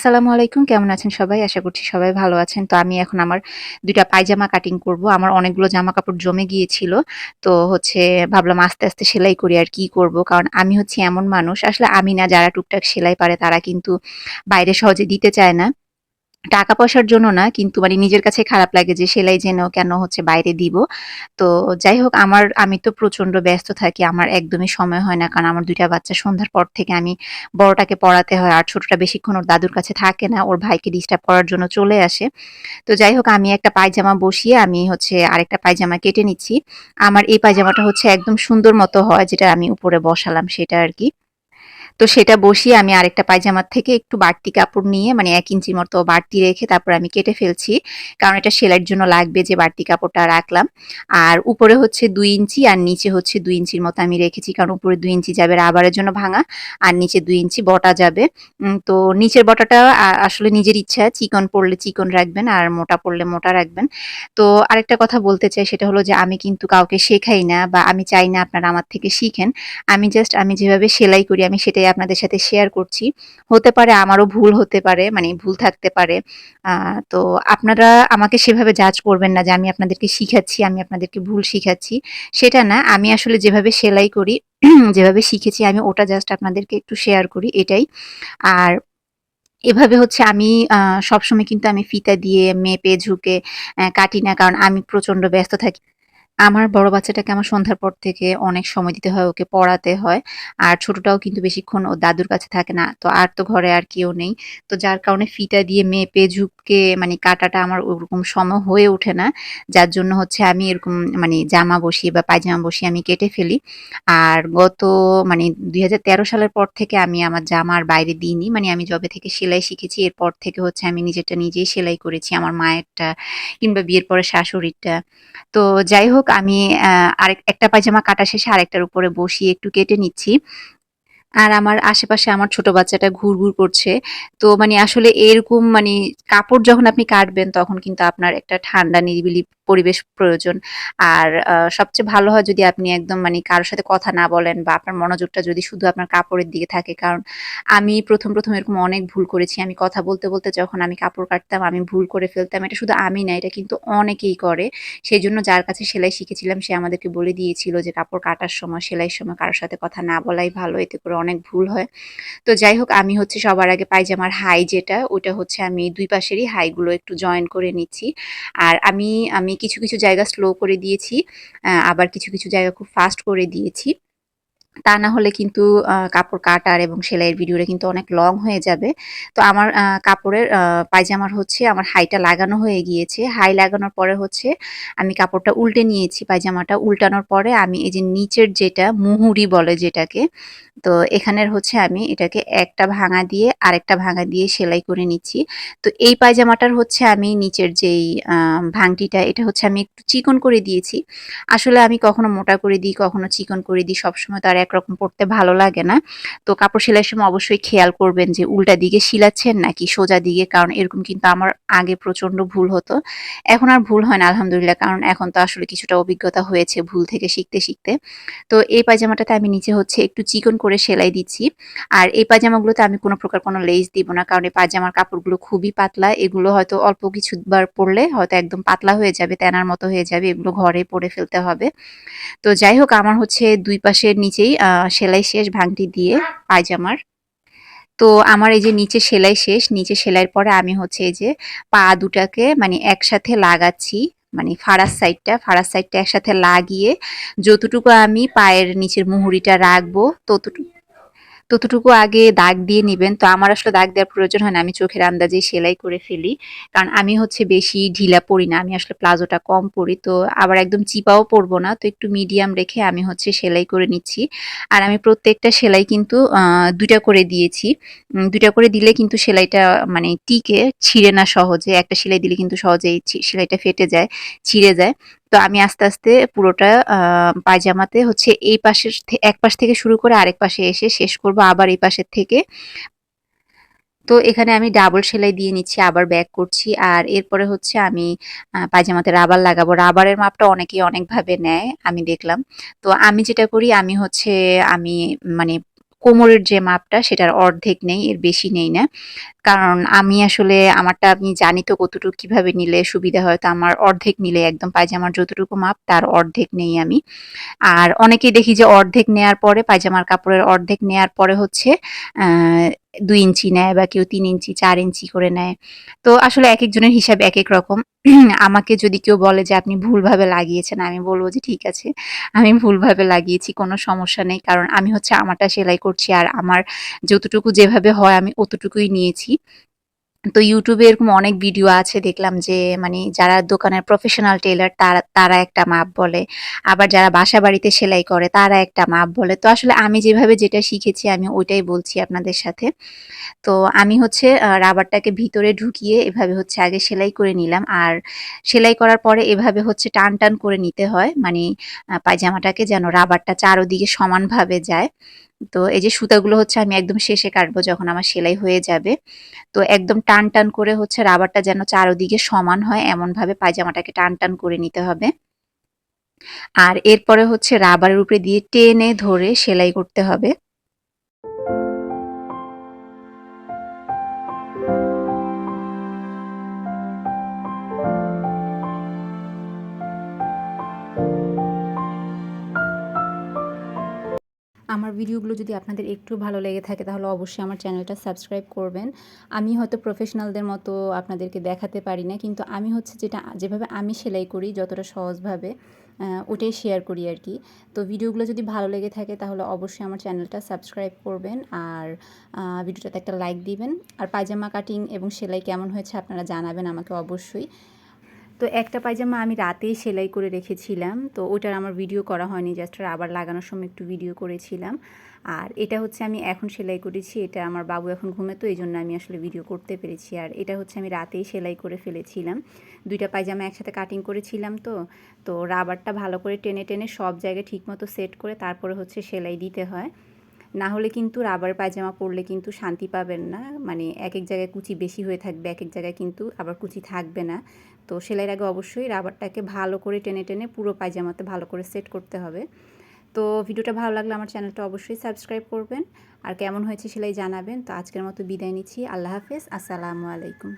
আসসালামু আলাইকুম, কেমন আছেন সবাই? আশা করছি সবাই ভালো আছেন। তো আমি এখন আমার দুইটা পায়জামা কাটিং করব। আমার অনেকগুলো জামা কাপড় জমে গিয়েছিল। তো হচ্ছে ভাবলাম আস্তে আস্তে সেলাই করি আর কি করব। কারণ আমি হচ্ছে এমন মানুষ। আসলে আমি না, যারা টুকটাক সেলাই পারে, তারা কিন্তু বাইরে সহজে দিতে চায় না। টাকা পয়সার জন্য না, কিন্তু মানে নিজের কাছে খারাপ লাগে যে সেলাই যেন কেন হচ্ছে বাইরে দিব। তো যাই হোক, আমার, আমি তো প্রচণ্ড ব্যস্ত থাকি। আমার একদমই সময় হয় না। কারণ আমার দুইটা বাচ্চা, সন্ধ্যার পর থেকে আমি বড়টাকে পড়াতে হয়। আর ছোটটা বেশিক্ষণ ওর দাদুর কাছে থাকে না। ওর ভাইকে ডিস্টার্ব করার জন্য চলে আসে। তো যাই হোক, আমি একটা পায়জামা বসিয়ে আমি হচ্ছে আরেকটা পায়জামা কেটে নিচ্ছি। আমার এই পায়জামাটা হচ্ছে একদম সুন্দর মতো হয়, যেটা আমি উপরে বসালাম, সেটা আরকি। তো সেটা বসিয়ে আমি আরেকটা পায়জামার থেকে একটু বাড়তি কাপড় নিয়ে মানে এক ইঞ্চির মতো বাড়তি রেখে তারপর আমি কেটে ফেলছি। কারণ এটা সেলাইয়ের জন্য লাগবে যে বাড়তি কাপড়টা রাখলাম। আর উপরে হচ্ছে দুই ইঞ্চি আর নিচে হচ্ছে ২ ইঞ্চির মতো আমি রেখেছি। কারণ উপরে ২ ইঞ্চি যাবে রাবারের জন্য ভাঙা আর নিচে ২ ইঞ্চি বটা যাবে। তো নিচের বটাটা আসলে নিজের ইচ্ছা চিকন পড়লে চিকন রাখবেন আর মোটা পড়লে মোটা রাখবেন। তো আরেকটা কথা বলতে চাই, সেটা হলো যে আমি কিন্তু কাউকে শেখাই না বা আমি চাই না আপনারা আমার থেকে শিখেন। আমি জাস্ট আমি যেভাবে সেলাই করি, আমি সেটাই আপনাদের সাথে শেয়ার করছি। হতে পারে আমারও ভুল হতে পারে, মানে ভুল থাকতে পারে। তো আপনারা আমাকে সেভাবে জাজ করবেন না যে আমি আপনাদেরকে শিখাচ্ছি, আমি আপনাদেরকে ভুল শিখাচ্ছি। সেটা না, আমি আসলে যেভাবে সেলাই করি, যেভাবে শিখেছি আমি ওটা জাস্ট আপনাদেরকে একটু শেয়ার করি এটাই। আর এভাবে হচ্ছে আমি সবসময় কিন্তু আমি ফিতা দিয়ে মেপে ঝুঁকে কাটি না। কারণ আমি প্রচণ্ড ব্যস্ত থাকি। আমার বড় বাচ্চাটাকে আমার সন্ধ্যার পর থেকে অনেক সময় দিতে হয়, ওকে পড়াতে হয়। আর ছোটটাও কিন্তু বেশিক্ষণ ওর দাদুর কাছে থাকে না। তো আর তো ঘরে আর কেউ নেই। তো যার কারণে ফিতা দিয়ে মেপে ঝুঁকে মানে কাটাটা আমার ওরকম সময় হয়ে ওঠে না। যার জন্য হচ্ছে আমি এরকম মানে জামা বসিয়ে বা পায়জামা বসিয়ে আমি কেটে ফেলি। আর গত মানে ২০১৩ সালের পর থেকে আমি আমার জামা আর বাইরে দিইনি। মানে আমি যবে থেকে সেলাই শিখেছি এরপর থেকে হচ্ছে আমি নিজেরটা নিজেই সেলাই করেছি। আমার মায়েরটা কিংবা বিয়ের পরে শাশুড়িরটা। তো যাই হোক আমি আরেক একটা পায়জামা কাটা শেষে আরেকটার উপরে বসিয়ে একটু কেটে নিচ্ছি। আর আমার আশেপাশে আমার ছোট বাচ্চাটা ঘুরঘুর করছে। তো মানে আসলে এরকম মানে কাপড় যখন আপনি কাটবেন তখন কিন্তু আপনার একটা ঠান্ডা নিরিবিলি পরিবেশ প্রয়োজন। আর সবচেয়ে ভালো হয় যদি আপনি একদম মানে কারোর সাথে কথা না বলেন বা আপনার মনোযোগটা যদি শুধু আপনার কাপড়ের দিকে থাকে। কারণ আমি ১ম, ১ম এরকম অনেক ভুল করেছি। আমি কথা বলতে, বলতে যখন আমি কাপড় কাটতাম আমি ভুল করে ফেলতাম। এটা শুধু আমি না, এটা কিন্তু অনেকেই করে। সেই জন্য যার কাছে সেলাই শিখেছিলাম সে আমাদেরকে বলে দিয়েছিল যে কাপড় কাটার সময়, সেলাইয়ের সময় কারোর সাথে কথা না বলাই ভালো। এতে করে অনেক ভুল হয়। তো যাই হোক আমি হচ্ছে সবার আগে পায়জামার হাই যেটা ওটা হচ্ছে আমি দুই পাশেরই হাইগুলো একটু জয়েন করে নিচ্ছি। আর আমি আমি কিছু, কিছু জায়গা স্লো করে দিয়েছি। আবার কিছু, কিছু জায়গা খুব ফাস্ট করে দিয়েছি। তা না হলে কিন্তু কাপড় কাটার এবং সেলাইয়ের ভিডিওটা কিন্তু অনেক লং হয়ে যাবে। তো আমার কাপড়ের পায়জামার হচ্ছে আমার হাইটা লাগানো হয়ে গিয়েছে। হাই লাগানোর পরে হচ্ছে আমি কাপড়টা উল্টে নিয়েছি পায়জামাটা। উল্টানোর পরে আমি এই যে নিচের যেটা মুহুরি বলে যেটাকে, তো এখানের হচ্ছে আমি এটাকে একটা ভাঙা দিয়ে আরেকটা ভাঙা দিয়ে সেলাই করে নিচ্ছি। তো এই পায়জামাটার হচ্ছে আমি নিচের যেই আ ভাংটিটা এটা হচ্ছে আমি একটু চিকন করে দিয়েছি। আসলে আমি কখনো মোটা করে দিই, কখনো চিকন করে দিই। সবসময় তো আর একরকম পড়তে ভালো লাগে না। তো কাপড় সেলাইয়ের সময় অবশ্যই খেয়াল করবেন যে উল্টা দিকে শিলাচ্ছেন নাকি সোজা দিকে। কারণ এরকম কিন্তু আমার আগে প্রচণ্ড ভুল হতো। এখন আর ভুল হয় না আলহামদুলিল্লাহ। কারণ এখন তো আসলে কিছুটা অভিজ্ঞতা হয়েছে ভুল থেকে শিখতে, শিখতে। তো এই পায়জামাটাতে আমি নিচে হচ্ছে একটু চিকন করে সেলাই দিচ্ছি। আর এই পায়জামাগুলোতে আমি কোনো প্রকার কোনো লেস দিব না। কারণ এই পায়জামার কাপড়গুলো খুবই পাতলা। এগুলো হয়তো অল্প কিছুবার পরলে হয়তো একদম পাতলা হয়ে যাবে, তেনার মতো হয়ে যাবে। এগুলো ঘরে পরে ফেলতে হবে। তো যাই হোক আমার হচ্ছে দুই পাশের নিচেই আ সেলাই শেষ ভাংটি দিয়ে পায়জামার। তো আমার এই যে নিচে সেলাই শেষ। নিচে সেলাইয়ের পরে আমি হচ্ছে এই যে পা দুটাকে মানে একসাথে লাগাচ্ছি। মানে ফাড়ার সাইডটা, ফাড়ার সাইডটা একসাথে লাগিয়ে যতটুকু আমি পায়ের নিচের মুহুরিটা রাখব ততটুকু ততটুকু আগে দাগ দিয়ে নিবেন। তো আমার আসলে দাগ দেওয়ার প্রয়োজন হয় না। আমি চোখের আন্দাজেই সেলাই করে ফেলি। কারণ আমি হচ্ছে বেশি ঢিলা পড়ি না। আমি আসলে প্লাজোটা কম পড়ি। তো আবার একদম চিপাও পড়ব না। তো একটু মিডিয়াম রেখে আমি হচ্ছে সেলাই করে নিচ্ছি। আর আমি প্রত্যেকটা সেলাই কিন্তু আ ২ টা করে দিয়েছি। উম ২ টা করে দিলে কিন্তু সেলাইটা মানে টিকে, ছিঁড়ে না সহজে। একটা সেলাই দিলে কিন্তু সহজেই সেলাইটা ফেটে যায়, ছিঁড়ে যায়। তো আমি আস্তে, আস্তে পুরোটা পায়জামাতে হচ্ছে এই পাশের এক পাশ থেকে শুরু করে আরেক পাশে এসে শেষ করব আবার এই পাশের থেকে। তো এখানে আমি ডাবল সেলাই দিয়ে নিচ্ছি, আবার ব্যাক করছি। আর এরপরে হচ্ছে আমি পায়জামাতে রাবার লাগাবো। রাবারের মাপটা অনেকেই অনেকভাবে নেয়, আমি দেখলাম। তো আমি যেটা করি আমি হচ্ছে আমি মানে কোমরের যে মাপটা সেটার অর্ধেক নেই, এর বেশি নেই না। কারণ আমি আসলে আমারটা আপনি জানি তো কতটুকু কীভাবে নিলে সুবিধা হয়, তো আমার অর্ধেক নিলে একদম পায়জামার যতটুকু মাপ তার অর্ধেক নেই আমি। আর অনেকেই দেখি যে অর্ধেক নেয়ার পরে পায়জামার কাপড়ের অর্ধেক নেয়ার পরে হচ্ছে দুই ইঞ্চি নেয় বা কেউ তিন ইঞ্চি, চার ইঞ্চি করে নেয়। তো আসলে এক একজনের হিসাব এক এক রকম। আমাকে যদি কেউ বলে যে, আপনি ভুলভাবে লাগিয়েছেন, আমি বলব যে, ঠিক আছে, আমি ভুলভাবে লাগিয়েছি, কোনো সমস্যা নেই। কারণ আমি হচ্ছে আমারটা সেলাই করছি আর আমার যতটুকু যেভাবে হয়, আমি অতটুকুই নিয়েছি। তো ইউটিউবে এরকম অনেক ভিডিও আছে, দেখলাম যে মানে যারা দোকানের প্রফেশনাল টেলার তারা তারা একটা মাপ বলে। আবার যারা বাসা বাড়িতে সেলাই করে, তারা একটা মাপ বলে। তো আসলে আমি যেভাবে যেটা শিখেছি, আমি ওইটাই বলছি আপনাদের সাথে। তো আমি হচ্ছে রাবারটাকে ভিতরে ঢুকিয়ে এভাবে হচ্ছে আগে সেলাই করে নিলাম। আর সেলাই করার পরে এভাবে হচ্ছে টান টান করে নিতে হয়। মানে পায়জামাটাকে যেন রাবারটা চারোদিকে সমানভাবে যায়। তো এই যে সুতাগুলো হচ্ছে আমি একদম শেষে কাটবো যখন আমার সেলাই হয়ে যাবে। তো একদম টান টান করে হচ্ছে রাবারটা যেন চারোদিকে সমান হয়, এমনভাবে পায়জামাটাকে টান টান করে নিতে হবে। আর এরপরে হচ্ছে রাবারের উপরে দিয়ে টেনে ধরে সেলাই করতে হবে। আমার ভিডিওগুলো যদি আপনাদের একটু ভালো লেগে থাকে, তাহলে অবশ্যই আমার চ্যানেলটা সাবস্ক্রাইব করবেন। আমি হয়তো প্রফেশনালদের মতো আপনাদেরকে দেখাতে পারি না, কিন্তু আমি হচ্ছে যেটা, যেভাবে আমি সেলাই করি যতটা সহজভাবে ওটাই শেয়ার করি আর কি। তো ভিডিওগুলো যদি ভালো লেগে থাকে, তাহলে অবশ্যই আমার চ্যানেলটা সাবস্ক্রাইব করবেন আর ভিডিওটাতে একটা লাইক দিবেন। আর পায়জামা কাটিং এবং সেলাই কেমন হয়েছে আপনারা জানাবেন আমাকে অবশ্যই। তো একটা পায়জামা আমি রাতেই সেলাই করে রেখেছিলাম। তো ওটার আমার ভিডিও করা হয়নি জাস্ট আবার লাগানোর সময় একটু ভিডিও করেছিলাম। আর এটা হচ্ছে আমি এখন সেলাই করেছি, এটা আমার বাবু এখন ঘুমে তো এই জন্য আমি আসলে ভিডিও করতে পেরেছি। আর এটা হচ্ছে আমি রাতেই সেলাই করে ফেলেছিলাম। দুইটা পায়জামা একসাথে কাটিং করেছিলাম তো তো রাবারটা ভালো করে টেনে টেনে সব জায়গায় ঠিকমতো সেট করে তারপরে হচ্ছে সেলাই দিতে হয়। না হলে কিন্তু রাবার পায়জামা পরলে কিন্তু শান্তি পাবেন না। মানে এক এক জায়গায় কুচি বেশি হয়ে থাকবে, এক এক জায়গায় কিন্তু আবার কুচি থাকবে না। তো সেলাইয়ের আগে অবশ্যই রাবারটাকে ভালো করে টেনে টেনে পুরো পায়জামাতে ভালো করে সেট করতে হবে। তো ভিডিওটা ভালো লাগলে আমার চ্যানেলটা অবশ্যই সাবস্ক্রাইব করবেন। আর কেমন হয়েছে সেলাই জানাবেন। তো আজকের মতো বিদায় নিচ্ছি। আল্লাহ হাফেজ। আসসালামু আলাইকুম।